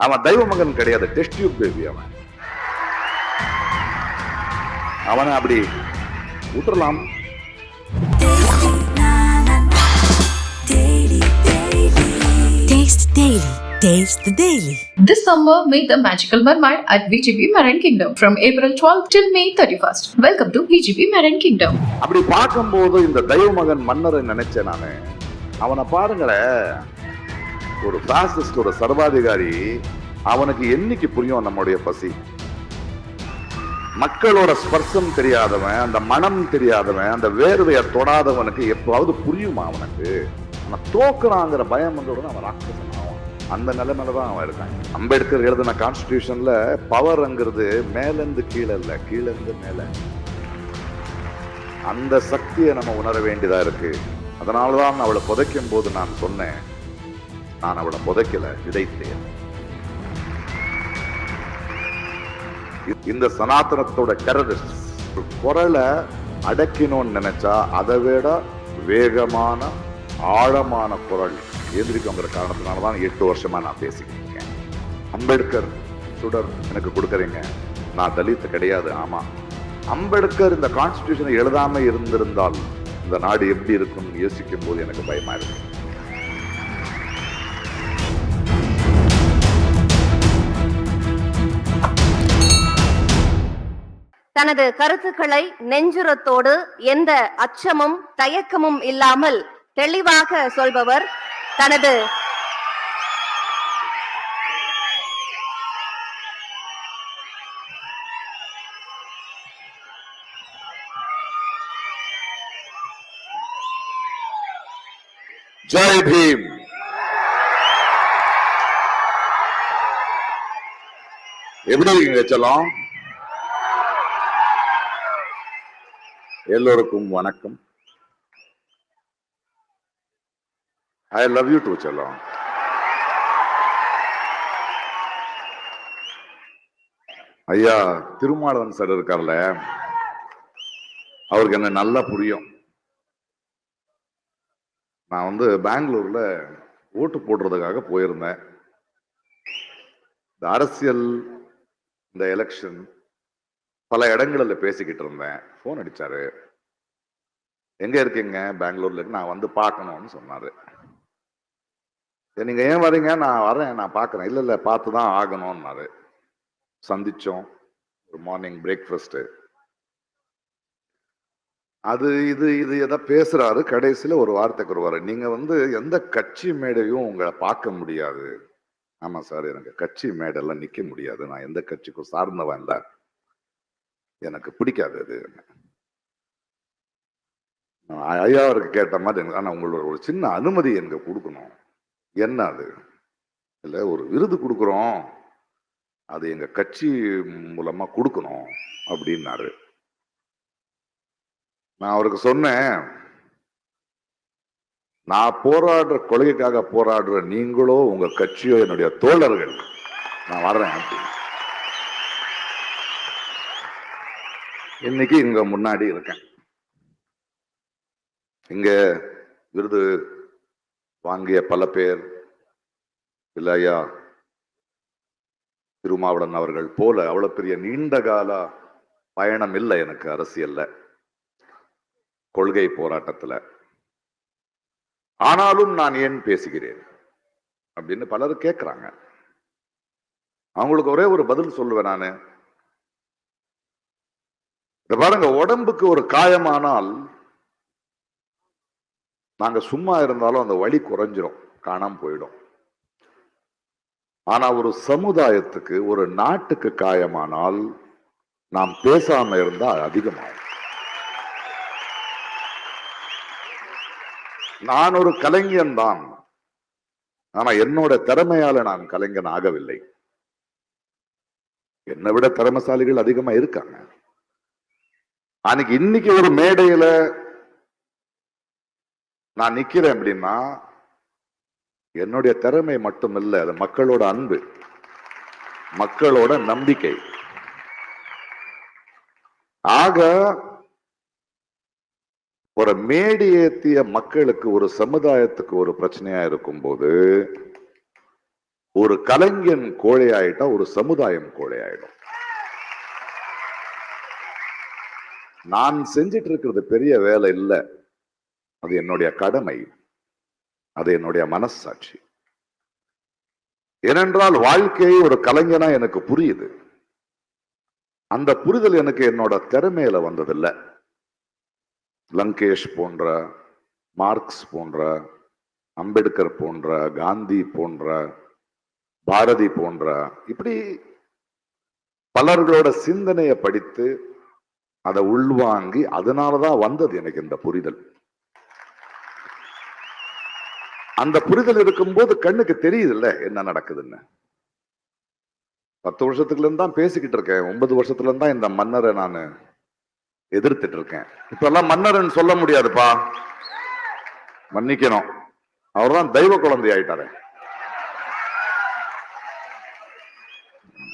அவன் தெய்வ மகன் கிடையாது டெஸ்ட் டியூப் பேபி அவன் அவனை அப்படி விட்டுறலாம் Taste the Daily. This summer, meet the magical mermaid at VGP Marine Kingdom from April 12 till May 31st. Welcome to VGP Marine Kingdom. அப்படி பார்க்கும்போது இந்த தெய்வ மகன் மன்னரை நினைச்சேன் நானு அவனை பாருங்களேன் ஒரு பாசிஸ்டோட சர்வாதிகாரி அவனுக்கு என்னைக்கு புரியும் நம்முடைய பசி? மக்களோட ஸ்பர்சம் தெரியாதவன் அந்த மனம் தெரியாதவன் அந்த வேர்வையை தொடாதவனுக்கு எப்போவாவது புரியுமா அவனுக்கு? அவன் தோக்குறாங்கிற பயம் வந்த அவன் ராட்சசன் ஆவான். அந்த நிலைமையில தான் அவன் இருக்கான். அம்பேத்கர் எழுதின கான்ஸ்டிடியூஷன்ல பவர்ங்கிறது மேலேருந்து கீழே இல்லை கீழே இருந்து மேலே. அந்த சக்தியை நம்ம உணர வேண்டியதா இருக்கு. அதனாலதான் அவளை புதைக்கும் போது நான் சொன்னேன் நான் அவளை புதைக்கல விதைத்தேன். இந்த சனாதனத்தோட டெரரிஸ்ட் குரலை அடக்கணும்னு நினைச்சா அதை விட வேகமான ஆழமான குரல் எந்திரிக்கோங்கிற காரணத்தினால தான் எட்டு வருஷமா நான் பேசிக்கிட்டு இருக்கேன். அம்பேத்கர் சுடர் எனக்கு கொடுக்குறீங்க. நான் தலித்து கிடையாது ஆமா. அம்பேத்கர் இந்த கான்ஸ்டியூஷனை எழுதாம இருந்திருந்தால் இந்த நாடு எப்படி இருக்கும்னு யோசிக்கும் போது எனக்கு பயமா இருக்கு. தனது கருத்துக்களை நெஞ்சுரத்தோடு எந்த அச்சமும் தயக்கமும் இல்லாமல் தெளிவாக சொல்பவர் தனது ஜெய் பீம் எப்படி இருக்கீங்க செல்லம்? எல்லோருக்கும் வணக்கம். ஐ லவ் யூ டு செல்லம் ஐயா திருமாவளவன் சார் இருக்கார்ல அவருக்கு என்ன நல்லா புரியும். நான் வந்து பெங்களூர்ல ஓட்டு போடுறதுக்காக போயிருந்தேன். இந்த அரசியல் இந்த எலெக்ஷன் பல இடங்களில் பேசிக்கிட்டு இருந்தேன். ஃபோன் அடிச்சாரு. எங்க இருக்கீங்க? பெங்களூர்ல இருக்கு. நான் வந்து பார்க்கணும்னு சொன்னாரு. சரி நீங்க ஏன் வரீங்க? நான் வரேன். நான் பார்க்கறேன். இல்ல இல்ல பார்த்து தான் ஆகணும்னாரு. சந்திச்சோம். ஒரு மார்னிங் பிரேக்ஃபாஸ்ட் அது இது இது எதை பேசுறாரு. கடைசியில ஒரு வார்த்தைக்கு வருவாரு நீங்க வந்து எந்த கட்சி மேடையும் உங்களை பார்க்க முடியாது. ஆமா சார் எனக்கு கட்சி மேடெல்லாம் நிக்க முடியாது. நான் எந்த கட்சிக்கும் சார்ந்தவன் இல்லை. எனக்கு பிடிக்காது அது. ஐயா அவருக்கு கேட்ட மாதிரி எனக்கு- ஆனா உங்களோட ஒரு சின்ன அனுமதி எனக்கு கொடுக்கணும்? என்ன அது? இல்லை ஒரு விருது கொடுக்குறோம். அது எங்க கட்சி மூலமா கொடுக்கணும் அப்படின்னாரு. நான் அவருக்கு சொன்னேன் நான் போராடுற கொள்கைக்காக போராடுற நீங்களோ உங்க கட்சியோ என்னுடைய தோழர்கள். நான் வர்றேன். அப்படின்னு. இன்னைக்கு இங்க முன்னாடி இருக்கேன். இங்க விருது வாங்கிய பல பேர் இல்லையா ஐயா அவர்கள் போல அவ்வளவு பெரிய நீண்ட கால பயணம் இல்லை எனக்கு அரசியல்ல. கொள்கை போராட்டத்துல. ஆனாலும் நான் ஏன் பேசுகிறேன்? அப்படின்னு பலர் கேட்கிறாங்க அவங்களுக்கு ஒரே ஒரு பதில் சொல்லுவேன் நானு. பாருங்க உடம்புக்கு ஒரு காயமானால் நாங்க சும்மா இருந்தாலும் அந்த வலி குறைஞ்சிரும் காணாம போயிடும். ஆனா ஒரு சமுதாயத்துக்கு ஒரு நாட்டுக்கு காயமானால் நாம் பேசாம இருந்தா அதிகமாகும். நான் ஒரு கலைஞன் தான். ஆனா என்னோட திறமையால நான் கலைஞன் ஆகவில்லை. என்னை விட திறமசாலிகள் அதிகமா இருக்காங்க. அன்னைக்கு இன்னைக்கு ஒரு மேடையில நான் நிக்கிறேன் அப்படின்னா என்னுடைய திறமை மட்டும் இல்லை அது மக்களோட அன்பு மக்களோட நம்பிக்கை. ஆக ஒரு மேடி ஏத்திய மக்களுக்கு ஒரு சமுதாயத்துக்கு ஒரு பிரச்சனையா இருக்கும் போது ஒரு கலைஞன் கோழையாயிட்டா ஒரு சமுதாயம் கோழையாயிடும். நான் செஞ்சிட்டு இருக்கிறது பெரிய வேலை இல்லை. அது என்னுடைய கடமை. அது என்னுடைய மனசாட்சி. ஏனென்றால் வாழ்க்கையை ஒரு கலைஞனா எனக்கு புரியுது. அந்த புரிதல் எனக்கு என்னோட திறமையில வந்ததில்லை. லங்கேஷ் போன்ற மார்க்ஸ் போன்ற அம்பேத்கர் போன்ற காந்தி போன்ற பாரதி போன்ற இப்படி பலர்களோட சிந்தனையை படித்து அதை உள்வாங்கி அதனாலதான் வந்தது எனக்கு இந்த புரிதல். அந்த புரிதல் இருக்கும்போது கண்ணுக்கு தெரியுதுல்ல என்ன நடக்குதுன்னு. பத்து வருஷத்துக்குல இருந்து தான் பேசிக்கிட்டு இருக்கேன். ஒன்பது வருஷத்துல இருந்து தான் இந்த மன்னரை நான் எதிர்த்துட்டு இருக்கேன். இப்ப எல்லாம் மன்னர்னு சொல்ல முடியாதுப்பா. மன்னிக்கணும். அவர்தான் தெய்வ குழந்தை ஆயிட்டாரு.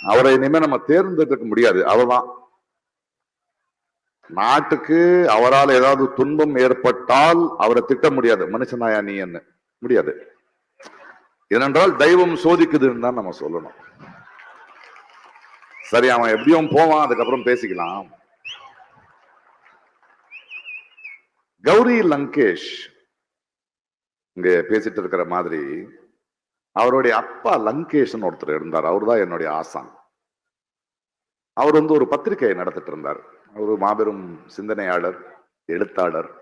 அவரை இனிமே நம்ம தேர்ந்தெடுக்க முடியாது. அவர்தான். நாட்டுக்கு அவரால் ஏதாவது துன்பம் ஏற்பட்டால் அவரை திட்ட முடியாது. மனுஷனாயா நீ என்ன? முடியாது. ஏனென்றால் தெய்வம் சோதிக்குதுன்னு தான் நம்ம சொல்லணும். சரி அவன் எப்படியும் போவான் அதுக்கப்புறம் பேசிக்கலாம். கௌரி லங்கேஷ் இங்க பேசிட்டு இருக்கிற மாதிரி அவருடைய அப்பா லங்கேஷ்னு ஒருத்தர் இருந்தார். அவர்தான் என்னுடைய ஆசான். அவர் வந்து ஒரு பத்திரிகையை நடத்திட்டு இருந்தார். அவர் மாபெரும் சிந்தனையாளர் எழுத்தாளர்.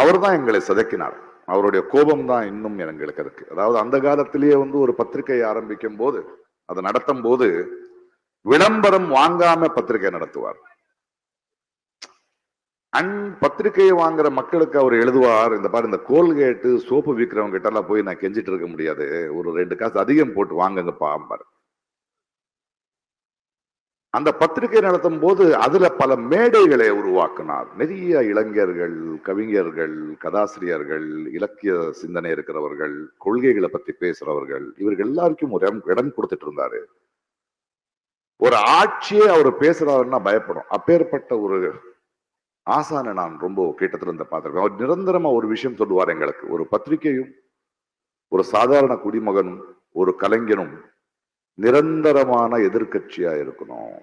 அவர்தான் எங்களை சிதைக்கினார். அவருடைய கோபம் தான் இன்னும் எங்களுக்கு இருக்கு. அதாவது அந்த காலத்திலேயே வந்து ஒரு பத்திரிகை ஆரம்பிக்கும் போது அதை நடத்தும் போது விளம்பரம் வாங்காம பத்திரிகை நடத்துவார். அன் பத்திரிகையை வாங்குற மக்களுக்கு அவர் எழுதுவார் இந்த பாரு இந்த கோல்கேட்டு சோப்பு விற்கிறவங்க கிட்ட எல்லாம் போய் நான் கெஞ்சிட்டு இருக்க முடியாது. ஒரு ரெண்டு காசு அதிகம் போட்டு வாங்குங்கப்பா பாரு. அந்த பத்திரிகை நடத்தும் போது அதுல பல மேடைகளை உருவாக்கினார். நிறைய இளைஞர்கள் கவிஞர்கள் கதாசிரியர்கள் இலக்கிய சிந்தனை இருக்கிறவர்கள் கொள்கைகளை பத்தி பேசுறவர்கள் இவர்கள் எல்லாருக்கும் ஒரு இடம் கொடுத்துட்டு இருந்தாரு. ஒரு ஆட்சியே அவர் பேசுறாருன்னா பயப்படும். அப்பேற்பட்ட ஒரு ஆசானை நான் ரொம்ப கிட்டத்துல இருந்து பார்த்திருக்கேன். அவர் நிரந்தரமா ஒரு விஷயம் சொல்லுவார் எங்களுக்கு. ஒரு பத்திரிகையும் ஒரு சாதாரண குடிமகனும் ஒரு கலைஞனும் நிரந்தரமான எதிர்கட்சியா இருக்கணும்.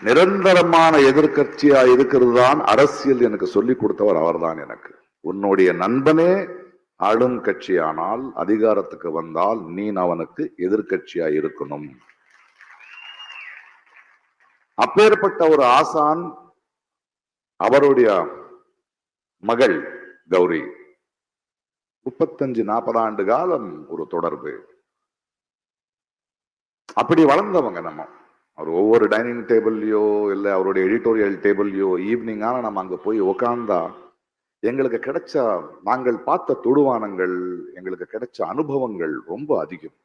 நிரந்தரமான எதிர்கட்சியா இருக்கிறது தான் அரசியல் எனக்கு சொல்லிக் கொடுத்தவர் அவர்தான் எனக்கு. உன்னுடைய நண்பனே ஆளும் கட்சியானால் அதிகாரத்துக்கு வந்தால் நீ அவனுக்கு எதிர்கட்சியா இருக்கணும். அப்பேற்பட்ட ஒரு ஆசான் அவருடைய மகள் கௌரி முப்பத்தஞ்சு நாற்பது ஆண்டு காலம் ஒரு தொடர்பு. அப்படி வளர்ந்தவங்க நம்ம. அவர் ஒவ்வொரு டைனிங் டேபிள்லயோ இல்லை அவருடைய எடிட்டோரியல் டேபிள்லயோ ஈவினிங்கான நம்ம அங்க போய் உக்காந்தா எங்களுக்கு கிடைச்ச நாங்கள் பார்த்த தொடுவானங்கள் எங்களுக்கு கிடைச்ச அனுபவங்கள் ரொம்ப அதிகம்.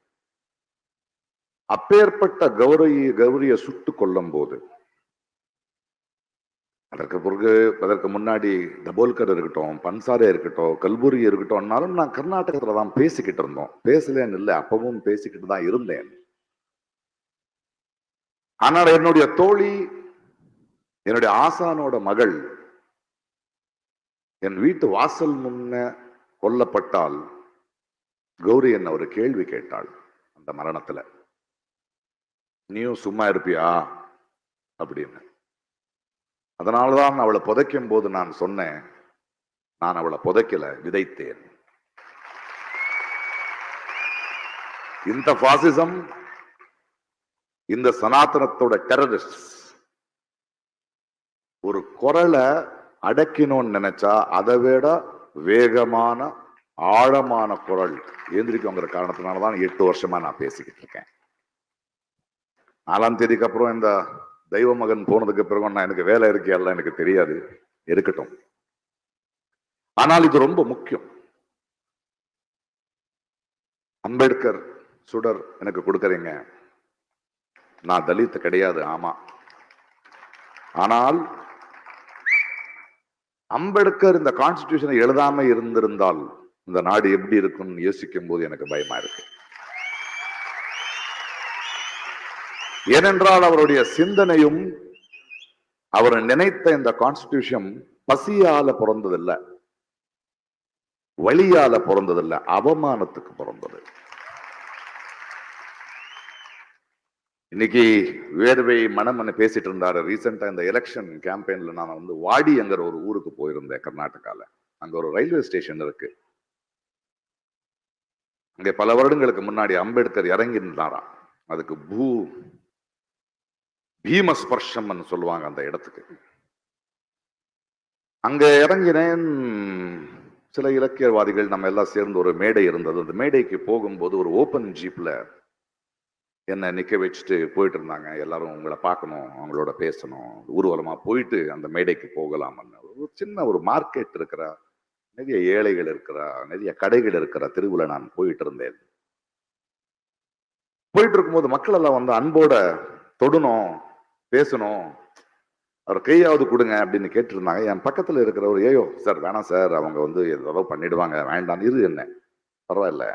அப்பேற்பட்ட கௌரி கௌரிய சுட்டு கொல்லும் போது அதற்கு பிறகு அதற்கு முன்னாடி தபோல்கர் இருக்கட்டும் பன்சாரே இருக்கட்டும் கல்புரி இருக்கட்டும்னாலும் நான் கர்நாடகத்துல தான் பேசிக்கிட்டு இருந்தோம். பேசலேன்னு இல்லை அப்பவும் பேசிக்கிட்டு தான் இருந்தேன். ஆனால் என்னுடைய தோழி என்னுடைய ஆசானோட மகள் என் வீட்டு வாசல் முன்ன கொல்லப்பட்டால் கௌரி என்ன ஒரு கேள்வி கேட்டாள் அந்த மரணத்துல. நீயும் சும்மா இருப்பியா? அப்படின்னு. அதனாலதான் அவளை புதைக்கும் போது நான் சொன்னேன் நான் அவளை புதைக்கல விதைத்தேன். இந்த பாசிசம் இந்த சனாதனத்தோட டெரரிஸ்ட் ஒரு குரலை அடக்கினோன்னு நினைச்சா அதை விட வேகமான ஆழமான குரல் எழுந்திரிக்குங்கிற காரணத்தினாலதான் எட்டு வருஷமா நான் பேசிக்கிட்டு இருக்கேன். நாலாம் தேதிக்கு அப்புறம் இந்த தெய்வ மகன் போனதுக்கு பிறகு நான் எனக்கு வேலை இருக்கையெல்லாம் எனக்கு தெரியாது. இருக்கட்டும். ஆனால் இது ரொம்ப முக்கியம். அம்பேத்கர் சுடர் எனக்கு கொடுக்கறீங்க. நான் தலித் கிடையாது ஆமா. ஆனால் அம்பேத்கர் இந்த கான்ஸ்டிடியூஷனை எழுதாம இருந்திருந்தால் இந்த நாடு எப்படி இருக்கும்னு யோசிக்கும் போது எனக்கு பயமா இருக்கு. ஏனென்றால் அவருடைய சிந்தனையும் அவர் நினைத்த இந்த கான்ஸ்டிடியூஷன் பசியால பிறந்ததில்லை. வழியால பிறந்ததில்லை. அவமானத்துக்கு பிறந்தது. இன்னைக்கு வேர்வை மனம்னு பேசிட்டு இருந்தாரு. ரீசெண்டா இந்த எலெக்ஷன் கேம்பெயின்ல நான் வந்து வாடிங்கிற ஒரு ஊருக்கு போயிருந்தேன் கர்நாடகால. அங்க ஒரு ரயில்வே ஸ்டேஷன் இருக்கு. அங்க பல வருடங்களுக்கு முன்னாடி அம்பேத்கர் இறங்கி இருந்தாராம் அதுக்கு பூ பீமஸ்பர்ஷம்னு சொல்லுவாங்க அந்த இடத்துக்கு. அங்க இறங்கினேன். சில இலக்கியவாதிகள் நம்ம எல்லாம் சேர்ந்து ஒரு மேடை இருந்தது. அந்த மேடைக்கு போகும்போது ஒரு ஓப்பன் ஜீப்ல என்னை நிக்க வச்சுட்டு போயிட்டு இருந்தாங்க. எல்லாரும் உங்களை பார்க்கணும் அவங்களோட பேசணும் ஊர்வலமா போயிட்டு அந்த மேடைக்கு போகலாம்னு ஒரு சின்ன ஒரு மார்க்கெட் இருக்கிற நிறைய ஏழைகள் இருக்கிற நிறைய கடைகள் இருக்கிற தெருவில் நான் போயிட்டு இருந்தேன். போயிட்டு இருக்கும்போது மக்கள் எல்லாம் வந்து அன்போட தொடணும் பேசணும். அவர் கையாவது கொடுங்க அப்படின்னு கேட்டிருந்தாங்க. என் பக்கத்துல இருக்கிறவர் ஏயோ சார் வேணாம் சார். அவங்க வந்து ஏதோ பண்ணிடுவாங்க. வேண்டாம் இரு என்ன. பரவாயில்ல.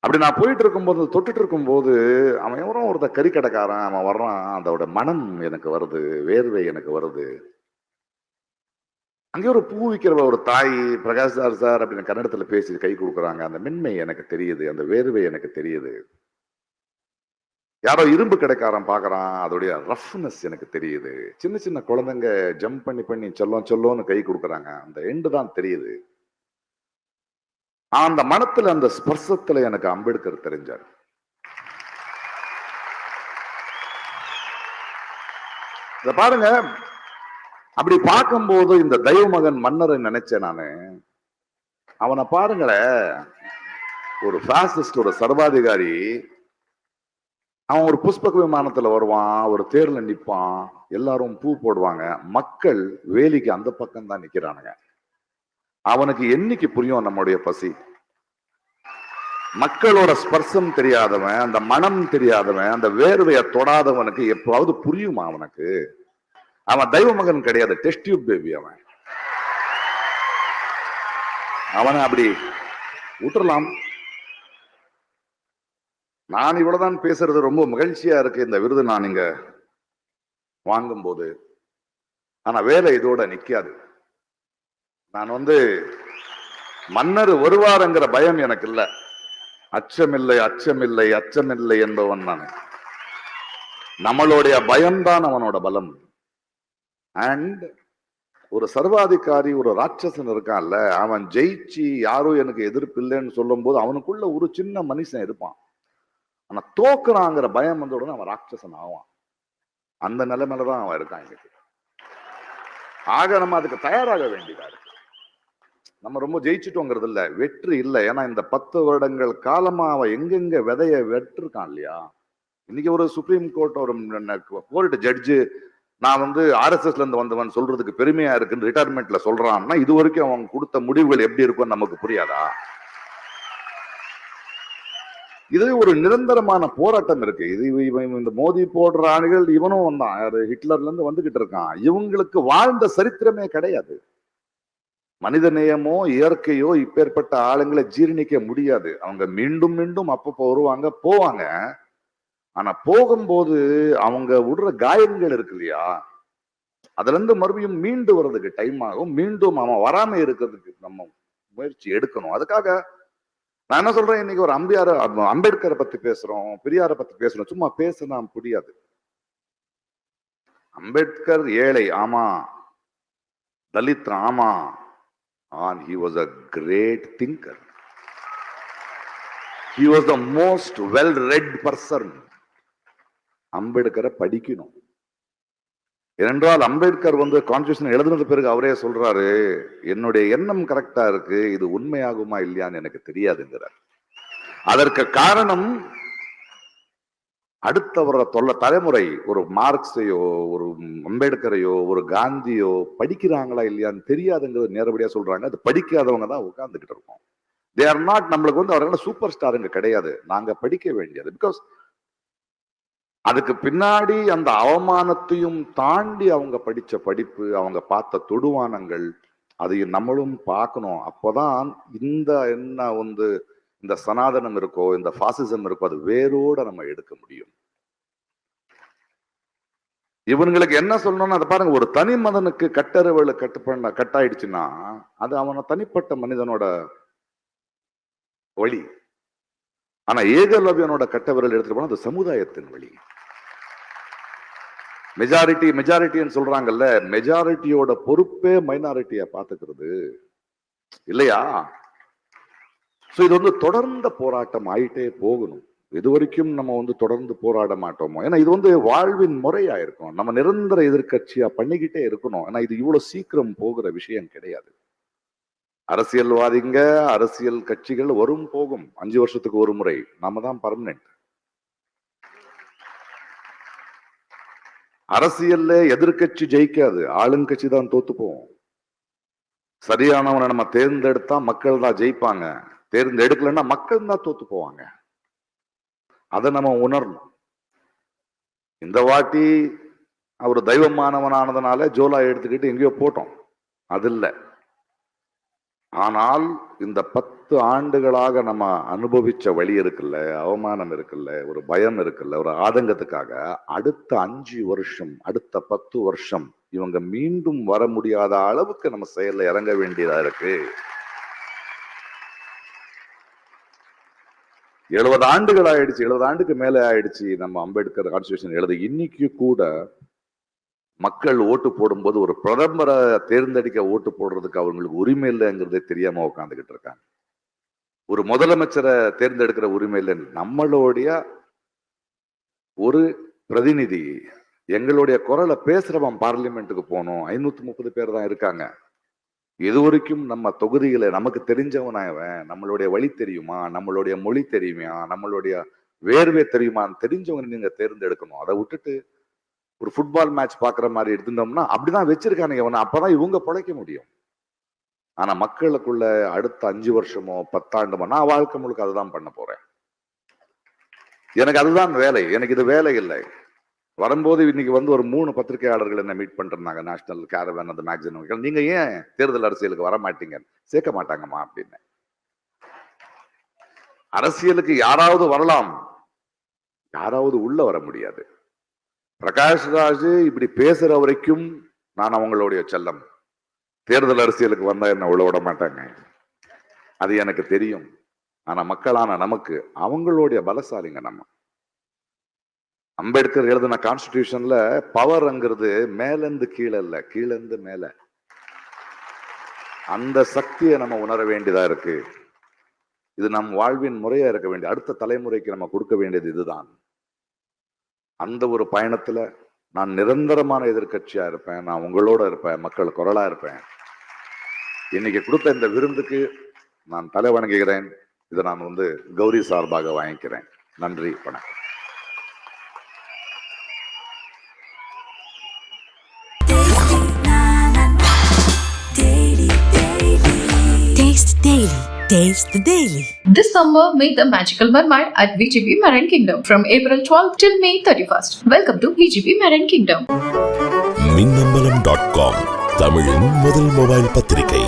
அப்படி நான் போயிட்டு இருக்கும்போது தொட்டுட்டு இருக்கும்போது அவன் எவரும் ஒருத்த கறிக்கடைக்காரன் அவன் வர்றான். அதோட மனம் எனக்கு வருது வேர்வை எனக்கு வருது. அங்கே ஒரு பூ விற்கிற ஒரு தாய் பிரகாஷ் சார் சார் அப்படின்னு கன்னடத்துல பேசி கை கொடுக்குறாங்க. அந்த மென்மை எனக்கு தெரியுது அந்த வேர்வை எனக்கு தெரியுது. யாரோ இரும்பு கிடைக்காரன் பார்க்கறான் அதோடைய ரஃப்னஸ் எனக்கு தெரியுது. சின்ன சின்ன குழந்தைங்க ஜம்ப் பண்ணி பண்ணி சொல்லும் சொல்லோன்னு கை கொடுக்குறாங்க. அந்த எண்டு தான் தெரியுது. அந்த மனத்துல அந்த ஸ்பர்சத்துல எனக்கு அம்பேத்கர் தெரிஞ்சார். இத பாருங்க. அப்படி பார்க்கும்போது இந்த தெய்வமகன் மன்னரை நினைச்சேன் நானு. அவனை பாருங்களேன். ஒரு பாசிஸ்ட் ஒரு சர்வாதிகாரி அவன் ஒரு புஷ்பக விமானத்துல வருவான் ஒரு தேர்ல நிப்பான் எல்லாரும் பூ போடுவாங்க. மக்கள் வேலிக்கு அந்த பக்கம் தான் நிக்கிறானுங்க. அவனுக்கு என்னைக்கு புரியும் நம்முடைய பசி? மக்களோட ஸ்பர்சம் தெரியாதவன் அந்த மனம் தெரியாதவன் அந்த வேர்வையை தொடாதவனுக்கு எப்பவாவது புரியுமா அவனுக்கு? அவன் தெய்வ மகன் கிடையாது டெஸ்ட் டியூப் பேபி அவன். அவனை அப்படி விட்டுறலாம். நான் இவ்வளவுதான் பேசுறது ரொம்ப மகிழ்ச்சியா இருக்கு. இந்த விருது நான் இங்க வாங்கும்போது. ஆனா வேலை இதோட நிக்காது. நான் வந்து மன்னர் வருவாருங்கிற பயம் எனக்கு இல்ல. அச்சமில்லை அச்சமில்லை அச்சமில்லை என்பவன் நான். நம்மளுடைய பயம்தான் அவனோட பலம். அண்ட் ஒரு சர்வாதிகாரி ஒரு ராட்சசன் இருக்கான்ல அவன் ஜெயிச்சு யாரும் எனக்கு எதிர்ப்பு இல்லைன்னு சொல்லும் போது அவனுக்குள்ள ஒரு சின்ன மனுஷன் இருப்பான். ஆனா தோக்குறாங்கிற பயம் வந்த உடனே அவன் ராட்சசன் ஆவான். அந்த நிலைமையில தான் அவன் இருக்கான் இன்னைக்கு ஆக நம்ம அதுக்கு தயாராக வேண்டியதா இருக்கு. நம்ம ரொம்ப ஜெயிச்சுட்டோங்கிறது இல்ல வெற்றி இல்லை. ஏன்னா இந்த பத்து வருடங்கள் காலமா அவன் எங்கெங்க விதைய வெட்டிருக்கான் இல்லையா? இன்னைக்கு ஒரு சுப்ரீம் கோர்ட் ஒரு கோர்ட் ஜட்ஜு நான் வந்து ஆர்எஸ்எஸ்ல இருந்து வந்தவன் சொல்றதுக்கு பெருமையா இருக்குன்னு ரிட்டையர்மெண்ட்ல சொல்றான்னா இது வரைக்கும் அவன் கொடுத்த முடிவுகள் எப்படி இருக்கும்னு நமக்கு புரியாதா? இது ஒரு நிரந்தரமான போராட்டம் இருக்கு. இது இவன் இந்த மோதி போடுற ஆளுகள் இவனும் வந்தான். யாரு? ஹிட்லர்ல இருந்து வந்துகிட்டு இருக்கான். இவங்களுக்கு வாழ்ந்த சரித்திரமே கிடையாது. மனித நேயமோ இயற்கையோ இப்பேற்பட்ட ஆளுங்களை ஜீரணிக்க முடியாது. அவங்க மீண்டும் மீண்டும் அப்பப்போ வருவாங்க போவாங்க. ஆனா போகும்போது அவங்க விடுற காயங்கள் இருக்கு இல்லையா? அதுல இருந்து மறுபடியும் மீண்டு வர்றதுக்கு டைம் ஆகும். மீண்டும் அவன் வராம இருக்கிறதுக்கு நம்ம முயற்சி எடுக்கணும். அதுக்காக நான் என்ன சொல்றேன்? இன்னைக்கு ஒரு அம்பியார அம்பேத்கரை பத்தி பேசுறோம் பெரியாரை பத்தி பேசுறோம். சும்மா பேசுனா புரியாது. அம்பேத்கர் ஏழை ஆமா. தலித் ஆமா. And he was a great thinker he was the most well read person அம்பேத்கரை படிக்கணும். ஏனென்றால் அம்பேத்கர் வந்து கான்ஸ்டியூஷன் எழுதுனது பிறகு அவரே சொல்றாரு என்னுடைய எண்ணம் கரெக்டா இருக்கு இது உண்மையாகுமா இல்லையான்னு எனக்கு தெரியாதுங்கிறார். அதற்கு காரணம் அடுத்த வர தொல்ல தலைமுறை ஒரு மார்க்ஸையோ ஒரு அம்பேத்கரையோ ஒரு காந்தியோ படிக்கிறாங்களா இல்லையான்னு தெரியாதுங்கிறது நேரடியா சொல்றாங்க. அது படிக்காதவங்க தான் உட்கார்ந்துகிட்டு இருக்கோம். தே ஆர் நாட் நம்மளுக்கு வந்து அவர்கள் சூப்பர் ஸ்டாருங்க கிடையாது. நாங்க படிக்க வேண்டியது. பிகாஸ் அதுக்கு பின்னாடி அந்த அவமானத்தையும் தாண்டி அவங்க படிச்ச படிப்பு அவங்க பார்த்த தொடுவானங்கள் அதையும் நம்மளும் பார்க்கணும். அப்போதான் இந்த என்ன வந்து இந்த சனாதனம் இருக்கோ இந்த பாசிசம் இருக்கோ அது வேரோட நம்ம எடுக்க முடியும். இவங்களுக்கு என்ன சொல்லணும்னு அதை பாருங்க ஒரு தனி மதனுக்கு கட்டறிவல கட்டு பண்ண கட்டாயிடுச்சுன்னா அது அவன தனிப்பட்ட மனிதனோட வழி. ஆனா ஏகலவ்யனோட கட்ட விரல் எடுத்துட்டு போனா அது சமுதாயத்தின் வழி. மெஜாரிட்டி மெஜாரிட்டின்னு சொல்றாங்கல்ல மெஜாரிட்டியோட பொறுப்பே மைனாரிட்டிய பாத்துக்கிறது. இல்லையா? சோ இது வந்து தொடர்ந்த போராட்டம் ஆயிட்டே போகணும். இது வரைக்கும் நம்ம வந்து தொடர்ந்து போராட மாட்டோமோ? ஏன்னா இது வந்து வாழ்வின் முறையா இருக்கும். நம்ம நிரந்தர எதிர்க்கட்சியா பண்ணிக்கிட்டே இருக்கணும். ஏன்னா இது இவ்வளவு சீக்கிரம் போகிற விஷயம் கிடையாது. அரசியல்வாதிங்க அரசியல் கட்சிகள் வரும் போகும். அஞ்சு வருஷத்துக்கு ஒரு முறை. நாம தான் பர்மனெண்ட் அரசியல்ல எதிர்க்கட்சி ஜெயிக்காது. ஆளுங்கட்சி தான் தோத்து போவோம் சரியானவனை நம்ம தேர்ந்தெடுத்தா மக்கள் தான் ஜெயிப்பாங்க. தேர்ந்தெடுக்கலைன்னா மக்கள் தான் தோத்து போவாங்க. அதை நம்ம உணரணும். இந்த வாட்டி அவர் தெய்வமானவனானதுனால ஜோலா எடுத்துக்கிட்டு எங்கேயோ போட்டோம். அது இல்ல. ஆனால் இந்த பத்து ஆண்டுகளாக நம்ம அனுபவிச்ச வழி இருக்குல்ல அவமானம் இருக்குல்ல ஒரு பயம் இருக்குல்ல ஒரு ஆதங்கத்துக்காக அடுத்த அஞ்சு வருஷம் அடுத்த பத்து வருஷம் இவங்க மீண்டும் வர முடியாத அளவுக்கு நம்ம செயல்ல இறங்க வேண்டியதா இருக்கு. எழுபது ஆண்டுகள் ஆயிடுச்சு எழுபது ஆண்டுக்கு மேலே ஆயிடுச்சு நம்ம அம்பேத்கர் கான்ஸ்டியூஷன் எழுத. இன்னைக்கு கூட மக்கள் ஓட்டு போடும்போது ஒரு பிரதமரை தேர்ந்தெடுக்க ஓட்டு போடுறதுக்கு அவங்களுக்கு உரிமை இல்லைங்கிறதே தெரியாம உட்காந்துக்கிட்டு இருக்காங்க. ஒரு முதலமைச்சரை தேர்ந்தெடுக்கிற உரிமை இல்லை. நம்மளுடைய ஒரு பிரதிநிதி எங்களுடைய குரலை பேசுறவன் பார்லிமெண்ட்டுக்கு போகணும். ஐநூத்தி முப்பது பேர் தான் இருக்காங்க. இது வரைக்கும் நம்ம தொகுதியில நமக்கு தெரிஞ்சவன் அவன் நம்மளுடைய வழி தெரியுமா நம்மளுடைய மொழி தெரியுமா நம்மளுடைய வேர்வை தெரியுமான்னு தெரிஞ்சவங்க நீங்க தேர்ந்தெடுக்கணும். அதை விட்டுட்டு ஒரு ஃபுட்பால் மேட்ச் பார்க்குற மாதிரி எடுத்திருந்தோம்னா அப்படிதான் வச்சிருக்கானுங்க இவனை. அப்பதான் இவங்க பிழைக்க முடியும். ஆனா மக்களுக்குள்ள அடுத்த அஞ்சு வருஷமோ பத்தாண்டுமோ நான் வாழ்க்கை முழுக்க அதுதான் பண்ண போறேன். எனக்கு அதுதான் வேலை. எனக்கு இது வேலை இல்லை. வரும்போது இன்னைக்கு வந்து ஒரு மூணு பத்திரிகையாளர்கள் என்ன மீட் பண்ணிருந்தாங்க. நேஷனல் கேரவன் அந்த மேக்சின் நீங்க ஏன் தேர்தல் அரசியலுக்கு வர மாட்டீங்க சேர்க்க மாட்டாங்கம்மா அப்படின்னு. அரசியலுக்கு யாராவது வரலாம். யாராவது உள்ள வர முடியாது. பிரகாஷ் ராஜ் இப்படி பேசுற வரைக்கும் நான் அவங்களுடைய செல்லம். தேர்தல் அரசியலுக்கு வந்தா என்ன உள்ள விட மாட்டாங்க? அது எனக்கு தெரியும். ஆனா மக்களான நமக்கு அவங்களுடைய பலசாலிங்க நம்ம. அம்பேத்கர் எழுதின கான்ஸ்டிடியூஷன்ல பவர்ங்கிறது மேலேந்து கீழே இல்ல கீழேந்து மேல. அந்த சக்தியை நம்ம உணர வேண்டியதா இருக்கு. இது நம் வாழ்வின் முறையா இருக்க வேண்டிய அடுத்த தலைமுறைக்கு நம்ம கொடுக்க வேண்டியது இதுதான். அந்த ஒரு பயணத்துல நான் நிரந்தரமான எதிர்க்கட்சியா இருப்பேன் நான் உங்களோட இருப்பேன் மக்கள் குரலா இருப்பேன். இன்னைக்கு கொடுத்த இந்த விருந்துக்கு நான் தலை வணங்குகிறேன். இதை நான் வந்து கௌரி சார்பாக வாங்கிக்கிறேன். நன்றி வணக்கம். Taste the Daily. This summer, meet the magical mermaid at VGP Marine Kingdom from April 12 till May 31st. Welcome to VGP Marine Kingdom. Minnambalam dot com தமிழின் முதல் மொபைல் பத்திரிகை